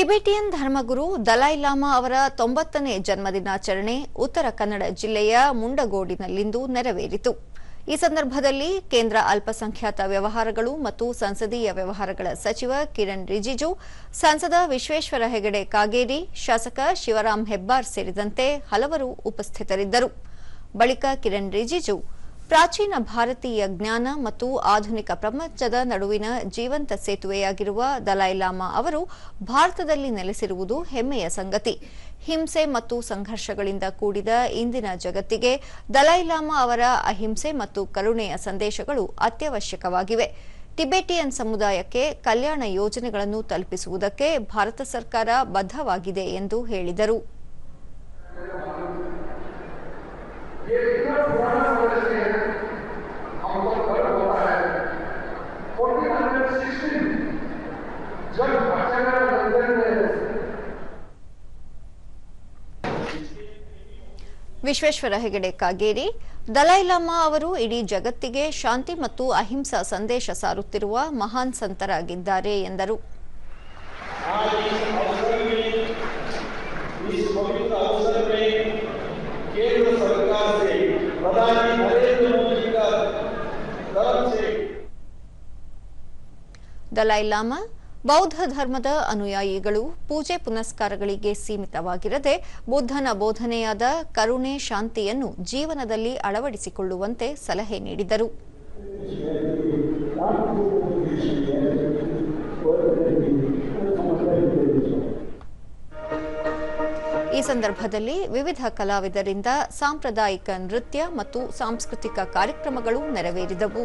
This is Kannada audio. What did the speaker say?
ಟಿಬೆಟಿಯನ್ ಧರ್ಮಗುರು ದಲೈ ಲಾಮಾ ಅವರ ತೊಂಬತ್ತನೇ ಜನ್ಮದಿನಾಚರಣೆ ಉತ್ತರ ಕನ್ನಡ ಜಿಲ್ಲೆಯ ಮುಂಡಗೋಡಿನಲ್ಲಿಂದು ನೆರವೇರಿತು. ಈ ಸಂದರ್ಭದಲ್ಲಿ ಕೇಂದ್ರ ಅಲ್ಪಸಂಖ್ಯಾತ ವ್ಯವಹಾರಗಳು ಮತ್ತು ಸಂಸದೀಯ ವ್ಯವಹಾರಗಳ ಸಚಿವ ಕಿರಣ್ ರಿಜಿಜು, ಸಂಸದ ವಿಶ್ವೇಶ್ವರ ಹೆಗಡೆ ಕಾಗೇರಿ, ಶಾಸಕ ಶಿವರಾಂ ಹೆಬ್ಬಾರ್ ಸೇರಿದಂತೆ ಹಲವರು ಉಪಸ್ಥಿತರಿದ್ದರು. ಬಳಿಕ ಕಿರಣ್ ರಿಜಿಜು ಪ್ರಾಚೀನ ಭಾರತೀಯ ಜ್ಞಾನ ಮತ್ತು ಆಧುನಿಕ ಪ್ರಪಂಚದ ನಡುವಿನ ಜೀವಂತ ಸೇತುವೆಯಾಗಿರುವ ದಲೈಲಾಮಾ ಅವರು ಭಾರತದಲ್ಲಿ ನೆಲೆಸಿರುವುದು ಹೆಮ್ಮೆಯ ಸಂಗತಿ. ಹಿಂಸೆ ಮತ್ತು ಸಂಘರ್ಷಗಳಿಂದ ಕೂಡಿದ ಇಂದಿನ ಜಗತ್ತಿಗೆ ದಲೈಲಾಮಾ ಅವರ ಅಹಿಂಸೆ ಮತ್ತು ಕರುಣೆಯ ಸಂದೇಶಗಳು ಅತ್ಯವಶ್ಯಕವಾಗಿವೆ. ಟಿಬೆಟಿಯನ್ ಸಮುದಾಯಕ್ಕೆ ಕಲ್ಯಾಣ ಯೋಜನೆಗಳನ್ನು ತಲುಪಿಸುವುದಕ್ಕೆ ಭಾರತ ಸರ್ಕಾರ ಬದ್ಧವಾಗಿದೆ ಎಂದು ಹೇಳಿದರು. ವಿಶ್ವೇಶ್ವರ ಹೆಗಡೆ ಕಾಗೇರಿ. ದಲೈ ಲಾಮಾ ಅವರು ಇಡೀ ಜಗತ್ತಿಗೆ ಶಾಂತಿ ಮತ್ತು ಅಹಿಂಸಾ ಸಂದೇಶ ಸಾರುತ್ತಿರುವ ಮಹಾನ್ ಸಂತರಾಗಿದ್ದಾರೆ ಎಂದರು. आज ಬೌದ್ಧ ಧರ್ಮದ ಅನುಯಾಯಿಗಳು ಪೂಜೆ ಪುನಸ್ಕಾರಗಳಿಗೆ ಸೀಮಿತವಾಗಿರದೆ ಬುದ್ಧನ ಬೋಧನೆಯಾದ ಕರುಣೆ ಶಾಂತಿಯನ್ನು ಜೀವನದಲ್ಲಿ ಅಳವಡಿಸಿಕೊಳ್ಳುವಂತೆ ಸಲಹೆ ನೀಡಿದರು. ಈ ಸಂದರ್ಭದಲ್ಲಿ ವಿವಿಧ ಕಲಾವಿದರಿಂದ ಸಾಂಪ್ರದಾಯಿಕ ನೃತ್ಯ ಮತ್ತು ಸಾಂಸ್ಕೃತಿಕ ಕಾರ್ಯಕ್ರಮಗಳು ನೆರವೇರಿದವು.